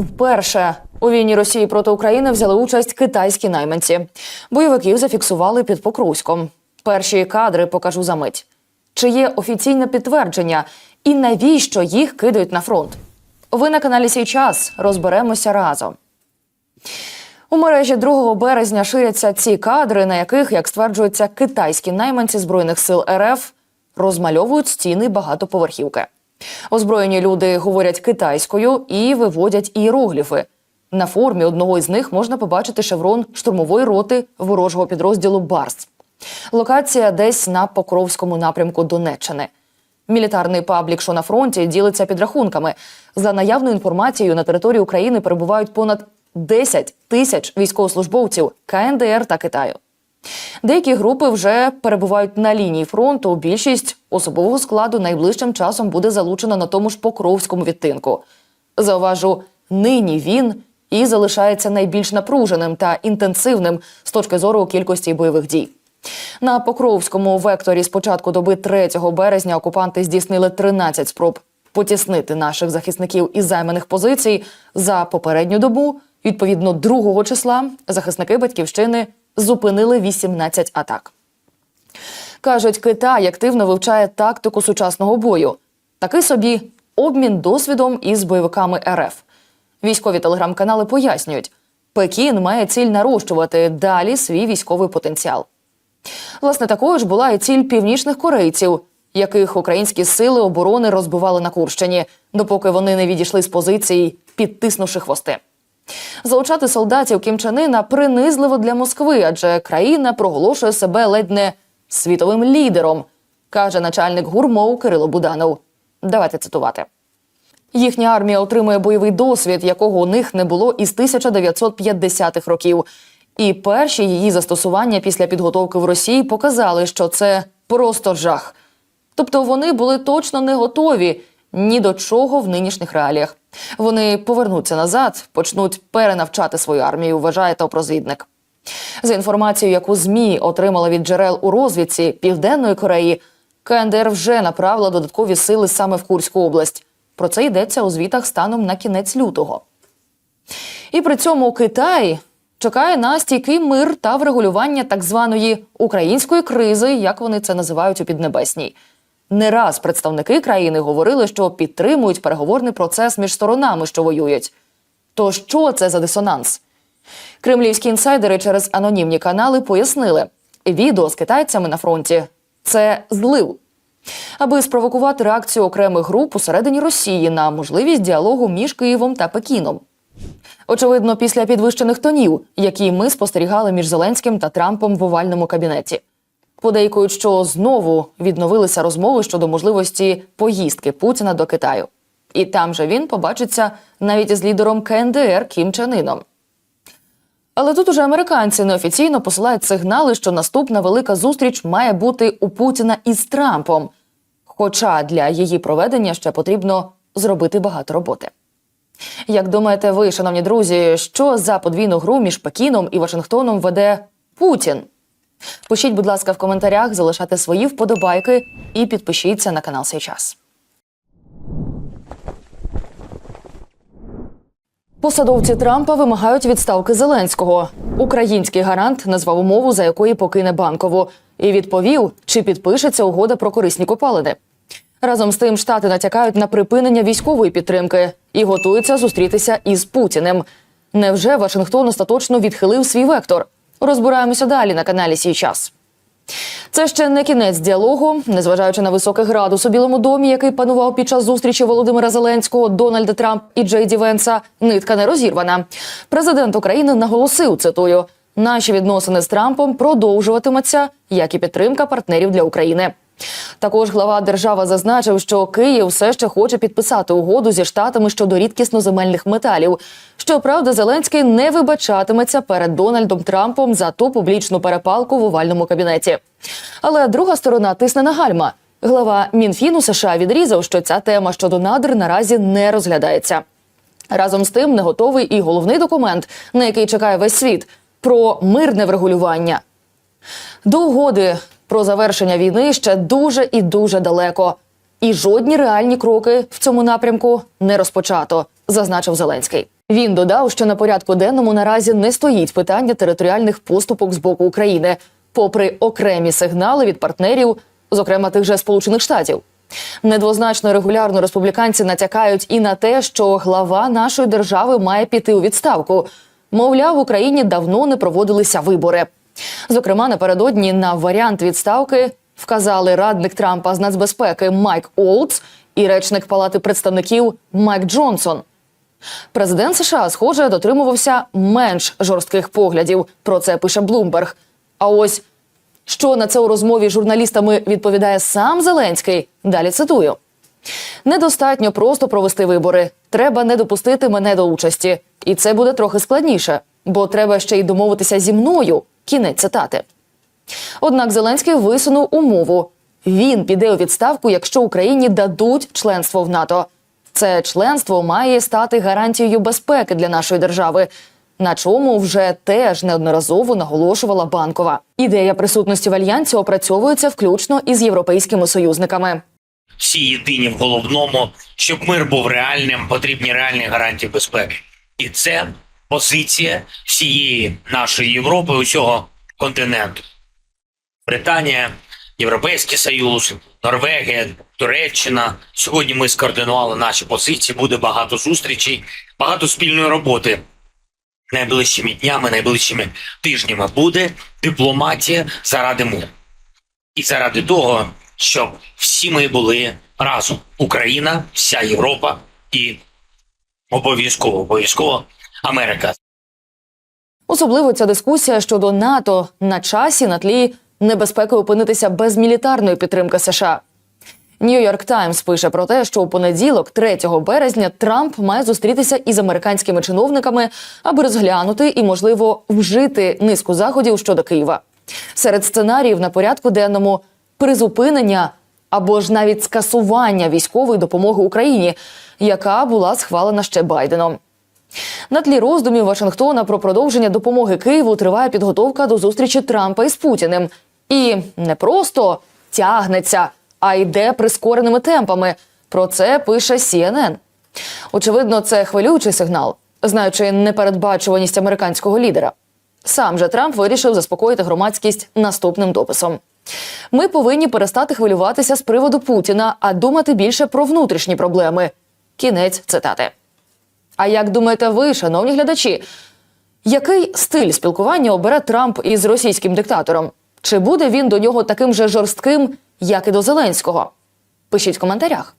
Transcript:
Вперше у війні Росії проти України взяли участь китайські найманці. Бойовиків зафіксували під Покровськом. Перші кадри покажу за мить. Чи є офіційне підтвердження і навіщо їх кидають на фронт? Ви на каналі «Сій час» розберемося разом. У мережі 2 березня ширяться ці кадри, на яких, як стверджується, китайські найманці збройних сил РФ розмальовують стіни багатоповерхівки. Озброєні люди говорять китайською і виводять іерогліфи. На формі одного із них можна побачити шеврон штурмової роти ворожого підрозділу Барс. Локація десь на Покровському напрямку Донеччини. Мілітарний паблік, що на фронті, ділиться підрахунками. За наявною інформацією, на території України перебувають понад 10 тисяч військовослужбовців КНДР та Китаю. Деякі групи вже перебувають на лінії фронту. Більшість особового складу найближчим часом буде залучено на тому ж Покровському відтинку. Зауважу, нині він і залишається найбільш напруженим та інтенсивним з точки зору кількості бойових дій. На Покровському векторі з початку доби 3 березня окупанти здійснили 13 спроб потіснити наших захисників із займаних позицій за попередню добу. Відповідно, 2 числа захисники батьківщини зупинили 18 атак. Кажуть, Китай активно вивчає тактику сучасного бою. Такий собі обмін досвідом із бойовиками РФ. Військові телеграм-канали пояснюють, Пекін має ціль нарощувати далі свій військовий потенціал. Власне, такою ж була і ціль північних корейців, яких українські сили оборони розбивали на Курщині, допоки вони не відійшли з позицій, підтиснувши хвости. Залучати солдатів Кім Чен Ына принизливо для Москви, адже країна проголошує себе ледь не світовим лідером, каже начальник гурмов Кирило Буданов. Давайте цитувати. Їхня армія отримує бойовий досвід, якого у них не було із 1950-х років. І перші її застосування після підготовки в Росії показали, що це просто жах. Тобто вони були точно не готові ні до чого в нинішніх реаліях. Вони повернуться назад, почнуть перенавчати свою армію, вважає топ-розвідник. За інформацією, яку ЗМІ отримала від джерел у розвідці Південної Кореї, КНДР вже направила додаткові сили саме в Курську область. Про це йдеться у звітах станом на кінець лютого. І при цьому Китай чекає на стійкий мир та врегулювання так званої української кризи, як вони це називають у Піднебесній. Не раз представники країни говорили, що підтримують переговорний процес між сторонами, що воюють. То що це за дисонанс? Кремлівські інсайдери через анонімні канали пояснили, відео з китайцями на фронті це злив, аби спровокувати реакцію окремих груп усередині Росії на можливість діалогу між Києвом та Пекіном. Очевидно, після підвищених тонів, які ми спостерігали між Зеленським та Трампом в овальному кабінеті. Подейкують, що знову відновилися розмови щодо можливості поїздки Путіна до Китаю. І там же він побачиться навіть з лідером КНДР Кім Чен Іном. Але тут уже американці неофіційно посилають сигнали, що наступна велика зустріч має бути у Путіна із Трампом. Хоча для її проведення ще потрібно зробити багато роботи. Як думаєте ви, шановні друзі, що за подвійну гру між Пекіном і Вашингтоном веде Путін? Пишіть, будь ласка, в коментарях, залишайте свої вподобайки і підпишіться на канал «Сей час». Посадовці Трампа вимагають відставки Зеленського. Український гарант назвав умову, за якої покине банкову, і відповів, чи підпишеться угода про корисні копалини. Разом з тим, штати натякають на припинення військової підтримки і готуються зустрітися із Путіним. Невже Вашингтон остаточно відхилив свій вектор? Розбираємося далі на каналі Сій час. Це ще не кінець діалогу, незважаючи на високий градус у Білому домі, який панував під час зустрічі Володимира Зеленського, Дональда Трамп і Джей Ді Венса, нитка не розірвана. Президент України наголосив цитую: наші відносини з Трампом продовжуватимуться, як і підтримка партнерів для України. Також глава держави зазначив, що Київ все ще хоче підписати угоду зі штатами щодо рідкісноземельних металів. Щоправда, Зеленський не вибачатиметься перед Дональдом Трампом за ту публічну перепалку в овальному кабінеті. Але друга сторона тисне на гальма. Глава Мінфіну США відрізав, що ця тема щодо надр наразі не розглядається. Разом з тим не готовий і головний документ, на який чекає весь світ про мирне врегулювання. До угоди про завершення війни ще дуже і дуже далеко. І жодні реальні кроки в цьому напрямку не розпочато, зазначив Зеленський. Він додав, що на порядку денному наразі не стоїть питання територіальних поступок з боку України, попри окремі сигнали від партнерів, зокрема тих же Сполучених Штатів. Недвозначно регулярно республіканці натякають і на те, що глава нашої держави має піти у відставку. Мовляв, в Україні давно не проводилися вибори. Зокрема, напередодні на варіант відставки вказали радник Трампа з нацбезпеки Майк Олдс і речник Палати представників Майк Джонсон. Президент США, схоже, дотримувався менш жорстких поглядів. Про це пише Блумберг. А ось що на це у розмові з журналістами відповідає сам Зеленський. Далі цитую: недостатньо просто провести вибори. Треба не допустити мене до участі, і це буде трохи складніше, бо треба ще й домовитися зі мною. Кінець цитати. Однак Зеленський висунув умову: він піде у відставку, якщо Україні дадуть членство в НАТО. Це членство має стати гарантією безпеки для нашої держави. На чому вже теж неодноразово наголошувала банкова. Ідея присутності в альянсі опрацьовується включно із європейськими союзниками. всі єдині в головному, щоб мир був реальним, потрібні реальні гарантії безпеки. І це позиція всієї нашої Європи, усього континенту. Британія, Європейський Союз, Норвегія, Туреччина. Сьогодні ми скоординували наші позиції. Буде багато зустрічей, багато спільної роботи. Найближчими днями, найближчими тижнями буде дипломатія заради миру і заради того, щоб всі ми були разом. Україна, вся Європа і обов'язково, обов'язково Америка. Особливо ця дискусія щодо НАТО на часі на тлі небезпеки опинитися без мілітарної підтримки США. Нью-Йорк Таймс пише про те, що у понеділок, 3 березня, Трамп має зустрітися із американськими чиновниками, аби розглянути і, можливо, вжити низку заходів щодо Києва. Серед сценаріїв на порядку денному призупинення або ж навіть скасування військової допомоги Україні, яка була схвалена ще Байденом. На тлі роздумів Вашингтона про продовження допомоги Києву триває підготовка до зустрічі Трампа із Путіним. І не просто тягнеться, а йде прискореними темпами. Про це пише CNN. Очевидно, це хвилюючий сигнал, знаючи непередбачуваність американського лідера. Сам же Трамп вирішив заспокоїти громадськість наступним дописом. Ми повинні перестати хвилюватися з приводу Путіна, а думати більше про внутрішні проблеми. Кінець цитати. А як думаєте ви, шановні глядачі, який стиль спілкування обере Трамп із російським диктатором? Чи буде він до нього таким же жорстким, як і до Зеленського? Пишіть в коментарях.